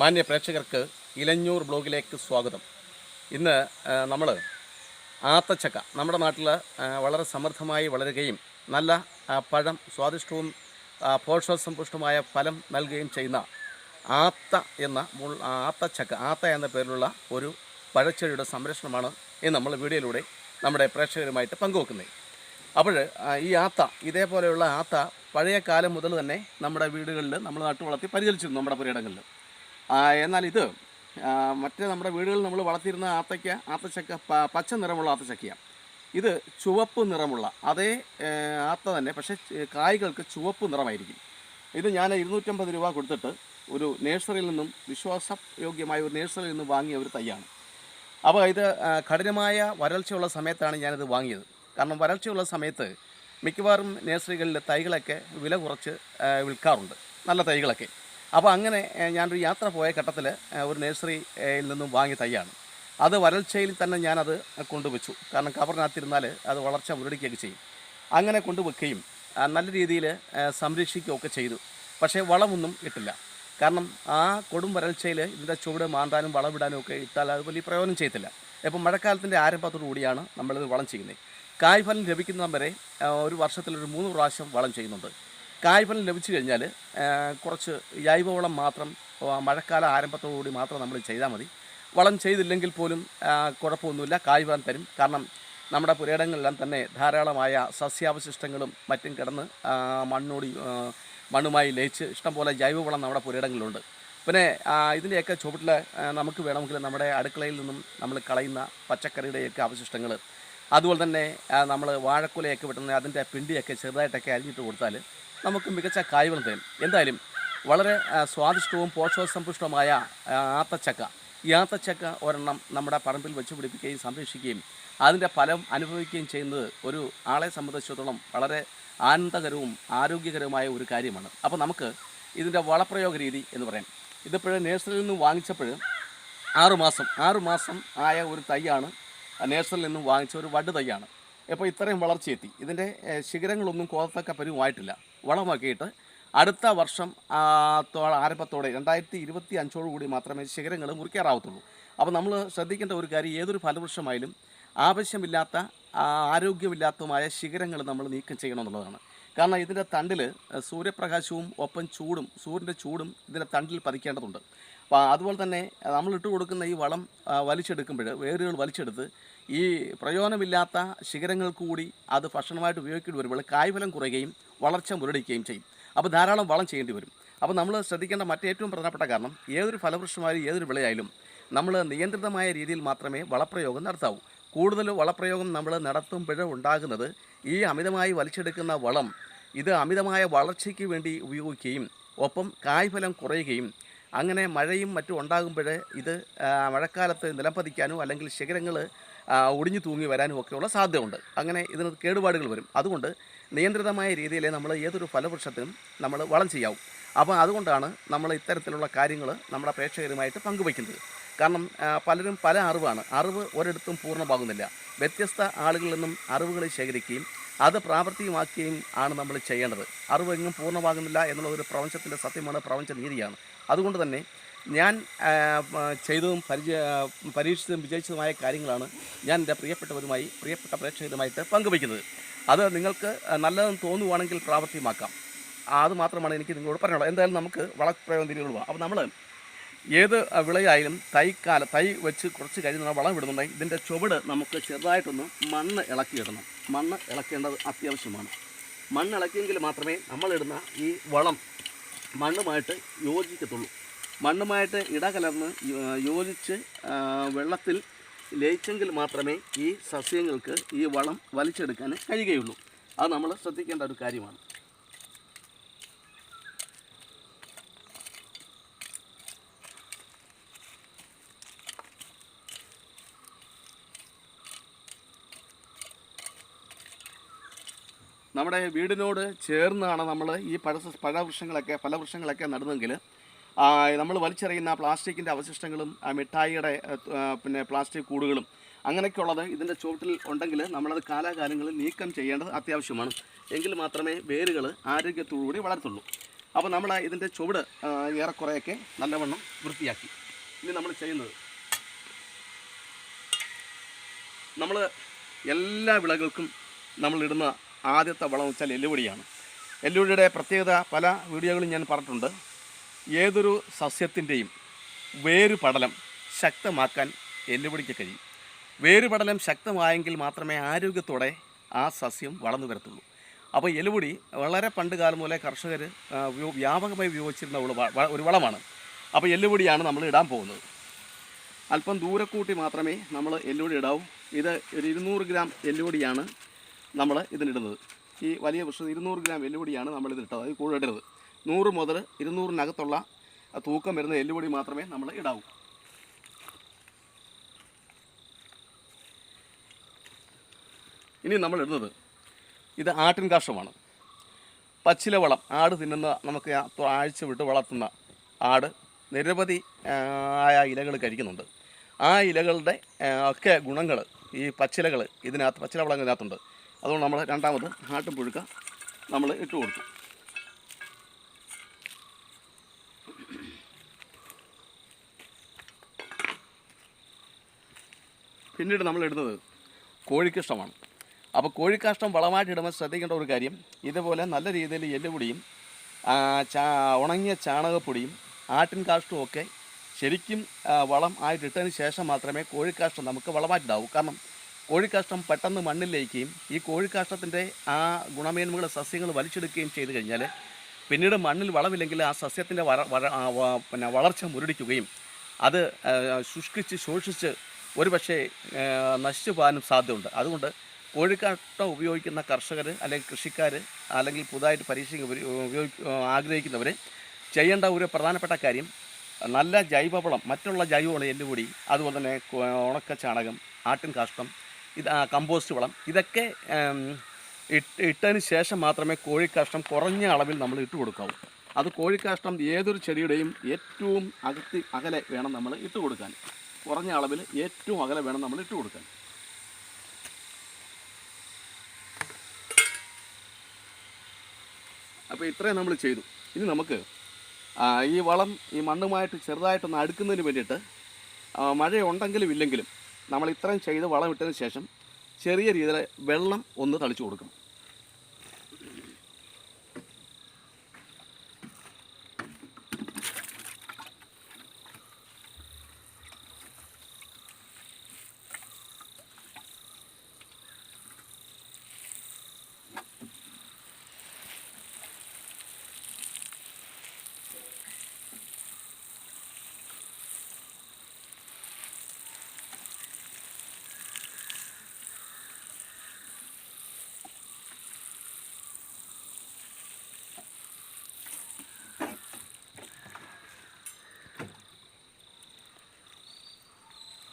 മാന്യ പ്രേക്ഷകർക്ക് ഇലഞ്ഞൂർ ബ്ലോഗിലേക്ക് സ്വാഗതം. ഇന്ന് നമ്മൾ ആത്തച്ചക്ക നമ്മുടെ നാട്ടിൽ വളരെ സമൃദ്ധമായി വളരുകയും നല്ല പഴം സ്വാദിഷ്ടവും പോഷകസമ്പുഷ്ടമായ ഫലം നൽകുകയും ചെയ്യുന്ന ആത്ത എന്ന ആത്തച്ചക്ക ആത്ത എന്ന പേരിലുള്ള ഒരു പഴച്ചെടിയുടെ സംരക്ഷണമാണ് ഇന്ന് നമ്മൾ വീഡിയോയിലൂടെ നമ്മുടെ പ്രേക്ഷകരുമായിട്ട് പങ്കുവെക്കുന്നത്. അപ്പോൾ ഈ ആത്ത ഇതേപോലെയുള്ള ആത്ത പഴയ കാലം മുതൽ തന്നെ നമ്മുടെ വീടുകളിൽ നമ്മൾ നട്ടു വളർത്തി പരിചരിച്ചിരുന്നു നമ്മുടെ പുരയിടങ്ങളിൽ എന്നാൽ ഇത് മറ്റേ നമ്മുടെ വീടുകളിൽ നമ്മൾ വളർത്തിയിരുന്ന ആത്തയ്ക്ക ആത്തച്ചക്ക പച്ച നിറമുള്ള ആത്തച്ചക്കയാണ്. ഇത് ചുവപ്പ് നിറമുള്ള അതേ ആത്ത തന്നെ പക്ഷേ കായ്കൾക്ക് ചുവപ്പ് നിറമായിരിക്കും. ഇത് ഞാൻ ഇരുന്നൂറ്റമ്പത് രൂപ കൊടുത്തിട്ട് ഒരു നേഴ്സറിയിൽ നിന്നും വിശ്വാസയോഗ്യമായ ഒരു നേഴ്സറിയിൽ നിന്നും വാങ്ങിയ ഒരു തൈയാണ്. അപ്പോൾ ഇത് കഠിനമായ വരൾച്ചയുള്ള സമയത്താണ് ഞാനിത് വാങ്ങിയത്. കാരണം വരൾച്ചയുള്ള സമയത്ത് മിക്കവാറും നേഴ്സറികളിൽ തൈകളൊക്കെ വില കുറച്ച് വിൽക്കാറുണ്ട്. നല്ല തൈകളൊക്കെ. അപ്പോൾ അങ്ങനെ ഞാനൊരു യാത്ര പോയ ഘട്ടത്തിൽ ഒരു നഴ്സറിയിൽ നിന്നും വാങ്ങി തയ്യാണ് അത് വരൾച്ചയിൽ തന്നെ ഞാനത് കൊണ്ടുവച്ചു. കാരണം കവറിനകത്തിരുന്നാൽ അത് വളർച്ച മുരടിക്കുകയൊക്കെ ചെയ്യും. അങ്ങനെ കൊണ്ടുവെക്കുകയും നല്ല രീതിയിൽ സംരക്ഷിക്കുകയൊക്കെ ചെയ്തു. പക്ഷേ വളമൊന്നും ഇട്ടില്ല. കാരണം ആ കൊടും വരൾച്ചയിൽ ഇതിന്റെ ചുവട് മാന്താനും വളമിടാനും ഒക്കെ ഇട്ടാൽ അത് വലിയ പ്രയോജനം ചെയ്യത്തില്ല. ഇപ്പം മഴക്കാലത്തിന്റെ ആരംഭത്തോടു കൂടിയാണ് നമ്മളിത് വളം ചെയ്യുന്നത്. കായ്ഫലം ലഭിക്കുന്നവരെ വരെ ഒരു വർഷത്തിൽ ഒരു മൂന്ന് പ്രാവശ്യം വളം ചെയ്യുന്നുണ്ട്. കായ്ഫലം ലഭിച്ചു കഴിഞ്ഞാൽ കുറച്ച് ജൈവവളം മാത്രം മഴക്കാല ആരംഭത്തോടുകൂടി മാത്രം നമ്മൾ ചെയ്താൽ മതി. വളം ചെയ്തില്ലെങ്കിൽ പോലും കുഴപ്പമൊന്നുമില്ല കായ്ഫലം തരും. കാരണം നമ്മുടെ പുരയിടങ്ങളിലെല്ലാം തന്നെ ധാരാളമായ സസ്യാവശിഷ്ടങ്ങളും മറ്റും കിടന്ന് മണ്ണോടി മണ്ണുമായി ലയിച്ച് ഇഷ്ടംപോലെ ജൈവവളം നമ്മുടെ പുരയിടങ്ങളിലുണ്ട്. പിന്നെ ഇതിന്റെയൊക്കെ ചുവട്ടിൽ നമുക്ക് വേണമെങ്കിൽ നമ്മുടെ അടുക്കളയിൽ നിന്നും നമ്മൾ കളയുന്ന പച്ചക്കറിയുടെയൊക്കെ അവശിഷ്ടങ്ങൾ അതുപോലെ തന്നെ നമ്മൾ വാഴക്കുലയൊക്കെ വിട്ടുന്ന അതിന്റെ പിണ്ടിയൊക്കെ ചെറുതായിട്ടൊക്കെ അരിഞ്ഞിട്ട് കൊടുത്താൽ നമുക്ക് മികച്ച കായ്ഫലം തരും. എന്തായാലും വളരെ സ്വാദിഷ്ടവും പോഷകസമ്പുഷ്ടവുമായ ആത്തച്ചക്ക ഈ ആത്തച്ചക്ക ഒരെണ്ണം നമ്മുടെ പറമ്പിൽ വെച്ച് പിടിപ്പിക്കുകയും സംരക്ഷിക്കുകയും അതിന്റെ ഫലം അനുഭവിക്കുകയും ചെയ്യുന്നത് ഒരു ആളെ സംബന്ധിച്ചിടത്തോളം വളരെ ആനന്ദകരവും ആരോഗ്യകരവുമായ ഒരു കാര്യമാണ്. അപ്പോൾ നമുക്ക് ഇതിന്റെ വളപ്രയോഗ രീതി എന്ന് പറയാം. ഇതിപ്പോഴേ നേഴ്സറിയിൽ നിന്ന് വാങ്ങിച്ചപ്പോൾ ആറുമാസം ആറുമാസം ആറ് മാസം ആയ ഒരു തൈയാണ് നേഴ്സറിയിൽ നിന്നും വാങ്ങിച്ച ഒരു വഡ് തൈയാണ്. ഇപ്പോൾ ഇത്രയും വളർച്ചയെത്തി. ഇതിന്റെ ശിഖരങ്ങളൊന്നും കോതത്തക്ക പരുവമായിട്ടില്ല വളമാക്കിയിട്ട് അടുത്ത വർഷം ആരംഭത്തോടെ രണ്ടായിരത്തി ഇരുപത്തി അഞ്ചോടു കൂടി മാത്രമേ ശിഖരങ്ങൾ മുറിക്കാറാവത്തുള്ളൂ. അപ്പോൾ നമ്മൾ ശ്രദ്ധിക്കേണ്ട ഒരു കാര്യം ഏതൊരു ഫലവൃക്ഷമായാലും ആവശ്യമില്ലാത്ത ആരോഗ്യമില്ലാത്തതുമായ ശിഖരങ്ങൾ നമ്മൾ നീക്കം ചെയ്യണമെന്നുള്ളതാണ്. കാരണം ഇതിന്റെ തണ്ടിൽ സൂര്യപ്രകാശവും ഒപ്പം ചൂടും സൂര്യന്റെ ചൂടും ഇതിന്റെ തണ്ടിൽ പതിക്കേണ്ടതുണ്ട്. അപ്പോൾ അതുപോലെ തന്നെ നമ്മൾ ഇട്ട് കൊടുക്കുന്ന ഈ വളം വലിച്ചെടുക്കുമ്പോൾ വേരുകൾ വലിച്ചെടുത്ത് ഈ പ്രയോജനമില്ലാത്ത ശിഖരങ്ങൾക്ക് കൂടി അത് ഭക്ഷണമായിട്ട് ഉപയോഗിക്കേണ്ടി വരുമ്പോൾ കായ്ഫലം കുറയുകയും വളർച്ച മുരടിക്കുകയും ചെയ്യും. അപ്പോൾ ധാരാളം വളം ചെയ്യേണ്ടി വരും. അപ്പോൾ നമ്മൾ ശ്രദ്ധിക്കേണ്ട മറ്റേറ്റവും പ്രധാനപ്പെട്ട കാരണം ഏതൊരു ഫലവൃക്ഷമായാലും ഏതൊരു വിളയായാലും നമ്മൾ നിയന്ത്രിതമായ രീതിയിൽ മാത്രമേ വളപ്രയോഗം നടത്താവൂ. കൂടുതൽ വളപ്രയോഗം നമ്മൾ നടത്തുമ്പോൾ ഉണ്ടാകുന്നത് ഈ അമിതമായി വലിച്ചെടുക്കുന്ന വളം ഇത് അമിതമായ വളർച്ചയ്ക്ക് വേണ്ടി ഉപയോഗിക്കുകയും ഒപ്പം കായ്ഫലം കുറയുകയും അങ്ങനെ മഴയും മറ്റും ഉണ്ടാകുമ്പോൾ ഇത് മഴക്കാലത്ത് നിലംപതിക്കാനോ അല്ലെങ്കിൽ ശിഖരങ്ങൾ ഒടിഞ്ഞു തൂങ്ങി വരാനും ഒക്കെയുള്ള സാധ്യതയുണ്ട്. അങ്ങനെ ഇതിന് കേടുപാടുകൾ വരും. അതുകൊണ്ട് നിയന്ത്രിതമായ രീതിയിൽ നമ്മൾ ഏതൊരു ഫലവൃക്ഷത്തിനും നമ്മൾ വളം ചെയ്യാവും. അപ്പോൾ അതുകൊണ്ടാണ് നമ്മൾ ഇത്തരത്തിലുള്ള കാര്യങ്ങൾ നമ്മുടെ പ്രേക്ഷകരുമായിട്ട് പങ്കുവയ്ക്കുന്നത്. കാരണം പലരും പല അറിവാണ്. അറിവ് ഒരിടത്തും പൂർണമാകുന്നില്ല. വ്യത്യസ്ത ആളുകളിൽ നിന്നും അറിവുകൾ ശേഖരിക്കുകയും അത് പ്രാവർത്തികമാക്കുകയും ആണ് നമ്മൾ ചെയ്യേണ്ടത്. അറിവ് എങ്ങും പൂർണമാകുന്നില്ല എന്നുള്ള ഒരു പ്രപഞ്ചത്തിന്റെ സത്യമാണ് പ്രപഞ്ച നീതിയാണ്. അതുകൊണ്ട് തന്നെ ഞാൻ ചെയ്തതും പരിചയ പരീക്ഷിച്ചതും വിജയിച്ചതുമായ കാര്യങ്ങളാണ് ഞാൻ എന്റെ പ്രിയപ്പെട്ടവരുമായി പ്രിയപ്പെട്ട പ്രേക്ഷകരുമായിട്ട് പങ്കുവയ്ക്കുന്നത്. അത് നിങ്ങൾക്ക് നല്ലതെന്ന് തോന്നുവാണെങ്കിൽ പ്രാവർത്തികമാക്കാം. അത് മാത്രമാണ് എനിക്ക് നിങ്ങളോട് പറയാനുള്ളത്. എന്തായാലും നമുക്ക് വളപ്രയോഗം തിരികെ പോകാം അപ്പോൾ നമ്മൾ ഏത് വിളയായാലും തൈക്കാല തൈ വെച്ച് കുറച്ച് കഴിഞ്ഞ് നമ്മൾ വളം ഇടുന്നുണ്ടെങ്കിൽ ഇതിന്റെ ചുവട് നമുക്ക് ചെറുതായിട്ടൊന്ന് മണ്ണ് ഇളക്കി ഇടണം. മണ്ണ് ഇളക്കേണ്ടത് അത്യാവശ്യമാണ്. മണ്ണ് ഇളക്കിയെങ്കിൽ മാത്രമേ നമ്മളിടുന്ന ഈ വളം മണ്ണുമായിട്ട് യോജിക്കത്തുള്ളൂ. മണ്ണുമായിട്ട് ഇടകലർന്ന് യോജിച്ച് വെള്ളത്തിൽ ലയിച്ചെങ്കിൽ മാത്രമേ ഈ സസ്യങ്ങൾക്ക് ഈ വളം വലിച്ചെടുക്കാൻ കഴിയുകയുള്ളൂ. അത് നമ്മൾ ശ്രദ്ധിക്കേണ്ട ഒരു കാര്യമാണ്. നമ്മുടെ വീടിനോട് ചേർന്നാണ് നമ്മൾ ഈ പഴ പഴവൃക്ഷങ്ങളൊക്കെ ഫലവൃക്ഷങ്ങളൊക്കെ നടുന്നതെങ്കിൽ നമ്മൾ വലിച്ചെറിയുന്ന പ്ലാസ്റ്റിക്കിന്റെ അവശിഷ്ടങ്ങളും ആ മിഠായിയുടെ പിന്നെ പ്ലാസ്റ്റിക് കൂടുകളും അങ്ങനെയൊക്കെയുള്ളത് ഇതിന്റെ ചുവട്ടിൽ ഉണ്ടെങ്കിൽ നമ്മളത് കാലാകാലങ്ങളിൽ നീക്കം ചെയ്യേണ്ടത് അത്യാവശ്യമാണ്. എങ്കിൽ മാത്രമേ വേരുകൾ ആരോഗ്യത്തോടുകൂടി വളർത്തുള്ളൂ. അപ്പോൾ നമ്മൾ ഇതിന്റെ ചുവട് ഏറെക്കുറെയൊക്കെ നല്ലവണ്ണം വൃത്തിയാക്കി. ഇനി നമ്മൾ ചെയ്യുന്നത് നമ്മൾ എല്ലാ വിളകൾക്കും നമ്മളിടുന്ന ആദ്യത്തെ വളം വെച്ചാൽ എല്ലുപൊടിയാണ്. എല്ലുപൊടിയുടെ പ്രത്യേകത പല വീഡിയോകളും ഞാൻ പറഞ്ഞിട്ടുണ്ട്. ഏതൊരു സസ്യത്തിന്റെയും വേരുപടലം ശക്തമാക്കാൻ എല്ലുപൊടിക്ക് കഴിയും. വേരുപടലം ശക്തമായെങ്കിൽ മാത്രമേ ആരോഗ്യത്തോടെ ആ സസ്യം വളർന്നു വരത്തുള്ളൂ. അപ്പോൾ എലുപൊടി വളരെ പണ്ട് കാലം മുതലേ കർഷകർ വ്യാപകമായി ഉപയോഗിച്ചിരുന്ന ഒരു വളമാണ്. അപ്പോൾ എല്ലുപൊടിയാണ് നമ്മൾ ഇടാൻ പോകുന്നത്. അല്പം ദൂരെ കൂട്ടി മാത്രമേ നമ്മൾ എല്ലുപൊടി ഇടാവൂ. ഇത് ഒരു ഇരുന്നൂറ് ഗ്രാം എല്ലുപൊടിയാണ് നമ്മൾ ഇതിനിടുന്നത്. ഈ വലിയ വൃക്ഷം ഇരുന്നൂറ് ഗ്രാം എല്ലുപൊടിയാണ് നമ്മൾ അത് കൂടുതൽ ഇടരുത്. നൂറ് മുതൽ ഇരുന്നൂറിനകത്തുള്ള തൂക്കം വരുന്ന എല്ലുപൊടി മാത്രമേ നമ്മൾ ഇടാവൂ. ഇനി നമ്മൾ ഇടുന്നത് ഇത് ആട്ടിൻ കാഷമാണ് പച്ചില വളം ആട് തിന്നുന്ന നമുക്ക് ആഴ്ച വിട്ട് വളർത്തുന്ന ആട് നിരവധി ആയ ഇലകൾ കഴിക്കുന്നുണ്ട്. ആ ഇലകളുടെ ഒക്കെ ഗുണങ്ങൾ ഈ പച്ചിലകൾ ഇതിനകത്ത് പച്ചില വളം ഇതിനകത്തുണ്ട്. അതുകൊണ്ട് നമ്മൾ രണ്ടാമത് ആട്ടും പുഴുക്ക നമ്മൾ ഇട്ട് കൊടുത്തു പിന്നീട് നമ്മൾ ഇടുന്നത് കോഴിക്കിഷ്ടമാണ് അപ്പോൾ കോഴിക്കാഷ്ടം വളമായിട്ട് ഇടുമ്പോൾ ശ്രദ്ധിക്കേണ്ട ഒരു കാര്യം ഇതുപോലെ നല്ല രീതിയിൽ എല്ലുപൊടിയും ചാ ഉണങ്ങിയ ചാണകപ്പൊടിയും ആട്ടിൻ കാഷ്ടവും ഒക്കെ ശരിക്കും വളം ആയിട്ട് ഇട്ടതിന് ശേഷം മാത്രമേ കോഴിക്കാഷ്ടം നമുക്ക് വളമായിട്ടുണ്ടാവൂ. കാരണം കോഴിക്കാഷ്ടം പെട്ടെന്ന് മണ്ണിൽ ലയിക്കുകയും ഈ കോഴിക്കാഷ്ടത്തിന്റെ ആ ഗുണമേന്മകൾ സസ്യങ്ങൾ വലിച്ചെടുക്കുകയും ചെയ്തു കഴിഞ്ഞാൽ പിന്നീട് മണ്ണിൽ വളമില്ലെങ്കിൽ ആ സസ്യത്തിന്റെ പിന്നെ വളർച്ച മുരടിക്കുകയും അത് ശുഷ്കിച്ച് ശോഷിച്ച് ഒരുപക്ഷെ പക്ഷേ നശിച്ചു പോകാനും സാധ്യതയുണ്ട്. അതുകൊണ്ട് കോഴിക്കാട്ടം ഉപയോഗിക്കുന്ന കർഷകർ അല്ലെങ്കിൽ കൃഷിക്കാർ അല്ലെങ്കിൽ പുതുതായിട്ട് പരീക്ഷിക്കുക ഉപയോഗി ആഗ്രഹിക്കുന്നവർ ചെയ്യേണ്ട ഒരു പ്രധാനപ്പെട്ട കാര്യം നല്ല ജൈവവളം മറ്റുള്ള ജൈവവളം എല്ലുപൊടി അതുപോലെ തന്നെ ഉണക്ക ചാണകം ആട്ടിൻ കാഷ്ടം ഇത് കമ്പോസ്റ്റ് വളം ഇതൊക്കെ ഇട്ടതിന് ശേഷം മാത്രമേ കോഴിക്കാഷ്ടം കുറഞ്ഞ അളവിൽ നമ്മൾ ഇട്ട് കൊടുക്കാവൂ. അത് കോഴിക്കാഷ്ടം ഏതൊരു ചെടിയുടെയും ഏറ്റവും അകത്തി അകലെ വേണം നമ്മൾ ഇട്ട് കൊടുക്കാൻ. കുറഞ്ഞ അളവിൽ ഏറ്റവും അകലെ വേണം നമ്മൾ ഇട്ട് കൊടുക്കാൻ. അപ്പോൾ ഇത്രയും നമ്മൾ ചെയ്തു. ഇനി നമുക്ക് ഈ വളം ഈ മണ്ണുമായിട്ട് ചെറുതായിട്ടൊന്ന് അടുക്കുന്നതിന് വേണ്ടിയിട്ട് മഴയുണ്ടെങ്കിലും ഇല്ലെങ്കിലും നമ്മൾ ഇത്രയും ചെയ്ത് വളം ഇട്ടതിന് ശേഷം ചെറിയ രീതിയിൽ വെള്ളം ഒന്ന് തളിച്ചു കൊടുക്കണം.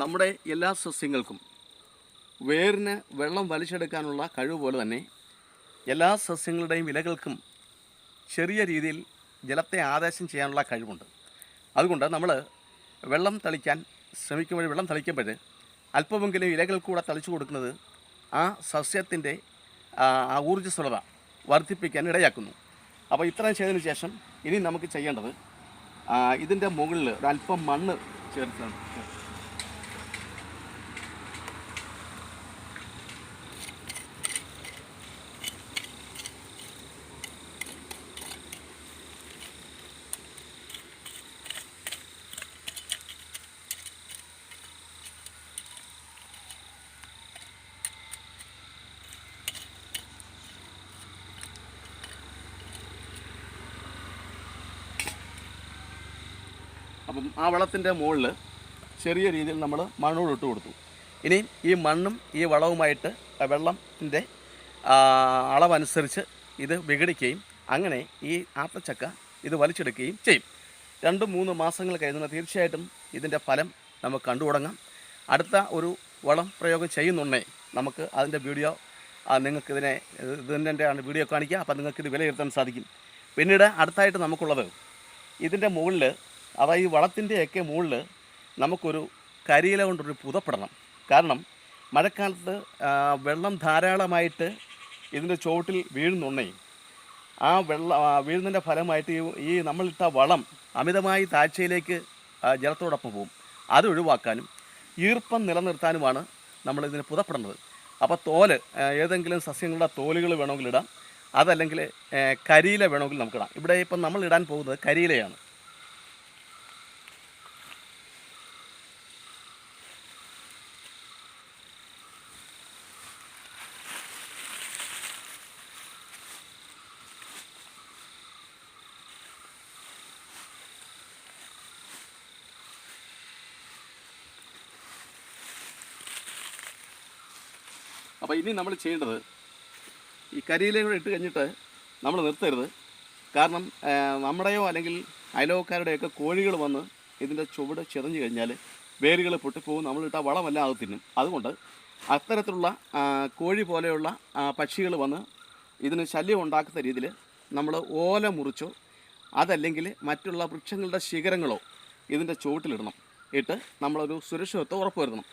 നമ്മുടെ എല്ലാ സസ്യങ്ങൾക്കും വേരിന് വെള്ളം വലിച്ചെടുക്കാനുള്ള കഴിവ് പോലെ തന്നെ എല്ലാ സസ്യങ്ങളുടെയും ഇലകൾക്കും ചെറിയ രീതിയിൽ ജലത്തെ ആദേശം ചെയ്യാനുള്ള കഴിവുണ്ട്. അതുകൊണ്ട് നമ്മൾ വെള്ളം തളിക്കാൻ ശ്രമിക്കുമ്പോൾ വെള്ളം തളിക്കുമ്പോൾ അല്പമെങ്കിലും ഇലകൾ കൂടെ തളിച്ചു കൊടുക്കുന്നത് ആ സസ്യത്തിന്റെ ആ ഊർജസ്വലത വർദ്ധിപ്പിക്കാൻ ഇടയാക്കുന്നു. അപ്പോൾ ഇത്രയും ചെയ്തതിന് ശേഷം ഇനി നമുക്ക് ചെയ്യേണ്ടത് ഇതിന്റെ മുകളിൽ ഒരല്പം മണ്ണ് ചേർത്താണ് അപ്പം ആ വളത്തിന്റെ മുകളിൽ ചെറിയ രീതിയിൽ നമ്മൾ മണ്ണോട് ഇട്ട് കൊടുത്തു. ഇനി ഈ മണ്ണും ഈ വളവുമായിട്ട് വെള്ളത്തിന്റെ അളവനുസരിച്ച് ഇത് വിഘടിക്കുകയും അങ്ങനെ ഈ ആത്തച്ചക്ക ഇത് വലിച്ചെടുക്കുകയും ചെയ്യും. രണ്ട് മൂന്ന് മാസങ്ങൾ കഴിയുന്ന തീർച്ചയായിട്ടും ഇതിന്റെ ഫലം നമുക്ക് കണ്ടു തുടങ്ങാം. അടുത്ത ഒരു വളം പ്രയോഗം ചെയ്യുന്നുണ്ടേ നമുക്ക് അതിന്റെ വീഡിയോ നിങ്ങൾക്ക് നിങ്ങൾക്കിതിനെ ഇതിന്റെ വീഡിയോ കാണിക്കുക. അപ്പോൾ നിങ്ങൾക്ക് ഇത് വിലയിരുത്താൻ സാധിക്കും. പിന്നീട് അടുത്തായിട്ട് നമുക്കുള്ളത് ഇതിന്റെ മുകളിൽ അതായത് ഈ വളത്തിന്റെയൊക്കെ മുകളിൽ നമുക്കൊരു കരിയില കൊണ്ടൊരു പുതപ്പെടണം. കാരണം മഴക്കാലത്ത് വെള്ളം ധാരാളമായിട്ട് ഇതിന്റെ ചുവട്ടിൽ വീഴുന്നുണ്ടേ. ആ വെള്ള വീഴുന്നതിന്റെ ഫലമായിട്ട് ഈ നമ്മളിട്ട വളം അമിതമായി താഴ്ചയിലേക്ക് ജലത്തോടൊപ്പം പോകും. അത് ഒഴിവാക്കാനും ഈർപ്പം നിലനിർത്താനുമാണ് നമ്മളിതിന് പുതപ്പെടുന്നത് അപ്പോൾ തോൽ ഏതെങ്കിലും സസ്യങ്ങളുടെ തോലുകൾ വേണമെങ്കിൽ ഇടാം. അതല്ലെങ്കിൽ കരിയില വേണമെങ്കിൽ നമുക്കിടാം. ഇവിടെ ഇപ്പം നമ്മൾ ഇടാൻ പോകുന്നത് കരിയിലയാണ്. അപ്പോൾ ഇനി നമ്മൾ ചെയ്യേണ്ടത് ഈ കരിയിലേ കൂടെ ഇട്ട് കഴിഞ്ഞിട്ട് നമ്മൾ നിർത്തരുത്. കാരണം നമ്മുടെയോ അല്ലെങ്കിൽ അയലോക്കാരുടെയൊക്കെ കോഴികൾ വന്ന് ഇതിന്റെ ചുവട് ചെറിഞ്ഞു കഴിഞ്ഞാൽ വേരുകൾ പൊട്ടിപ്പോകും. നമ്മളിട്ട വളമെല്ലാം അത് തിന്നും. അതുകൊണ്ട് അത്തരത്തിലുള്ള കോഴി പോലെയുള്ള പക്ഷികൾ വന്ന് ഇതിന് ശല്യം ഉണ്ടാക്കുന്ന രീതിയിൽ നമ്മൾ ഓല മുറിച്ചോ അതല്ലെങ്കിൽ മറ്റുള്ള വൃക്ഷങ്ങളുടെ ശിഖരങ്ങളോ ഇതിന്റെ ചുവട്ടിലിടണം. ഇട്ട് നമ്മളൊരു സുരക്ഷിതത്വം ഉറപ്പുവരുത്തണം.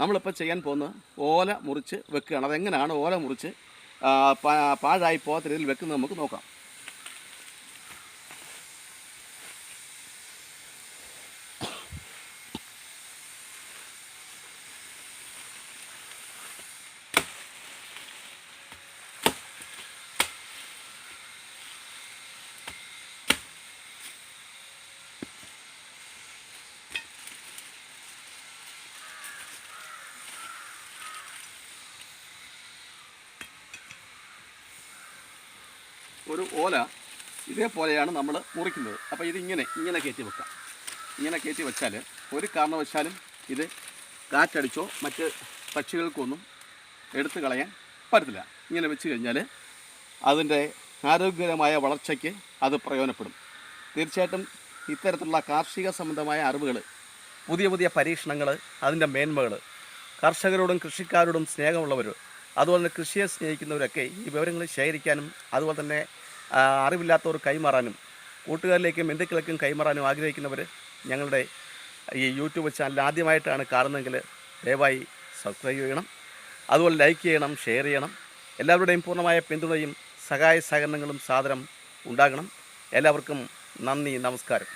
നമ്മളിപ്പോൾ ചെയ്യാൻ പോകുന്നത് ഓല മുറിച്ച് വെക്കുകയാണ്. അതെങ്ങനെയാണ് ഓല മുറിച്ച് പാഴായി പോകാത്ത രീതിയിൽ വെക്കുന്നത് നമുക്ക് നോക്കാം. ഒരു ഓല ഇതേപോലെയാണ് നമ്മൾ മുറിക്കുന്നത്. അപ്പോൾ ഇതിങ്ങനെ ഇങ്ങനെ കയറ്റി വെക്കാം. ഇങ്ങനെ കയറ്റി വെച്ചാൽ ഒരു കാരണവശാലും ഇത് കാറ്റടിച്ചോ മറ്റ് പക്ഷികൾക്കൊന്നും എടുത്തു കളയാൻ പറ്റത്തില്ല. ഇങ്ങനെ വെച്ച് കഴിഞ്ഞാൽ അതിന്റെ ആരോഗ്യകരമായ വളർച്ചയ്ക്ക് അത് പ്രയോജനപ്പെടും. തീർച്ചയായിട്ടും ഇത്തരത്തിലുള്ള കാർഷിക സംബന്ധമായ അറിവുകൾ പുതിയ പുതിയ പരീക്ഷണങ്ങൾ അതിന്റെ മേന്മകൾ കർഷകരോടും കൃഷിക്കാരോടും സ്നേഹമുള്ളവർ അതുപോലെ തന്നെ കൃഷിയെ സ്നേഹിക്കുന്നവരൊക്കെ ഈ വിവരങ്ങൾ ശേഖരിക്കാനും അതുപോലെ തന്നെ അറിവില്ലാത്തവർ കൈമാറാനും കൂട്ടുകാരിലേക്കും ബന്ധുക്കളേക്കും കൈമാറാനും ആഗ്രഹിക്കുന്നവർ ഞങ്ങളുടെ ഈ യൂട്യൂബ് ചാനൽ ആദ്യമായിട്ടാണ് കാണുന്നതെങ്കിൽ ദയവായി സബ്സ്ക്രൈബ് ചെയ്യണം. അതുപോലെ ലൈക്ക് ചെയ്യണം ഷെയർ ചെയ്യണം. എല്ലാവരുടെയും പൂർണമായ പിന്തുണയും സഹായ സഹകരണങ്ങളും സാദരം ഉണ്ടാകണം. എല്ലാവർക്കും നന്ദി നമസ്കാരം.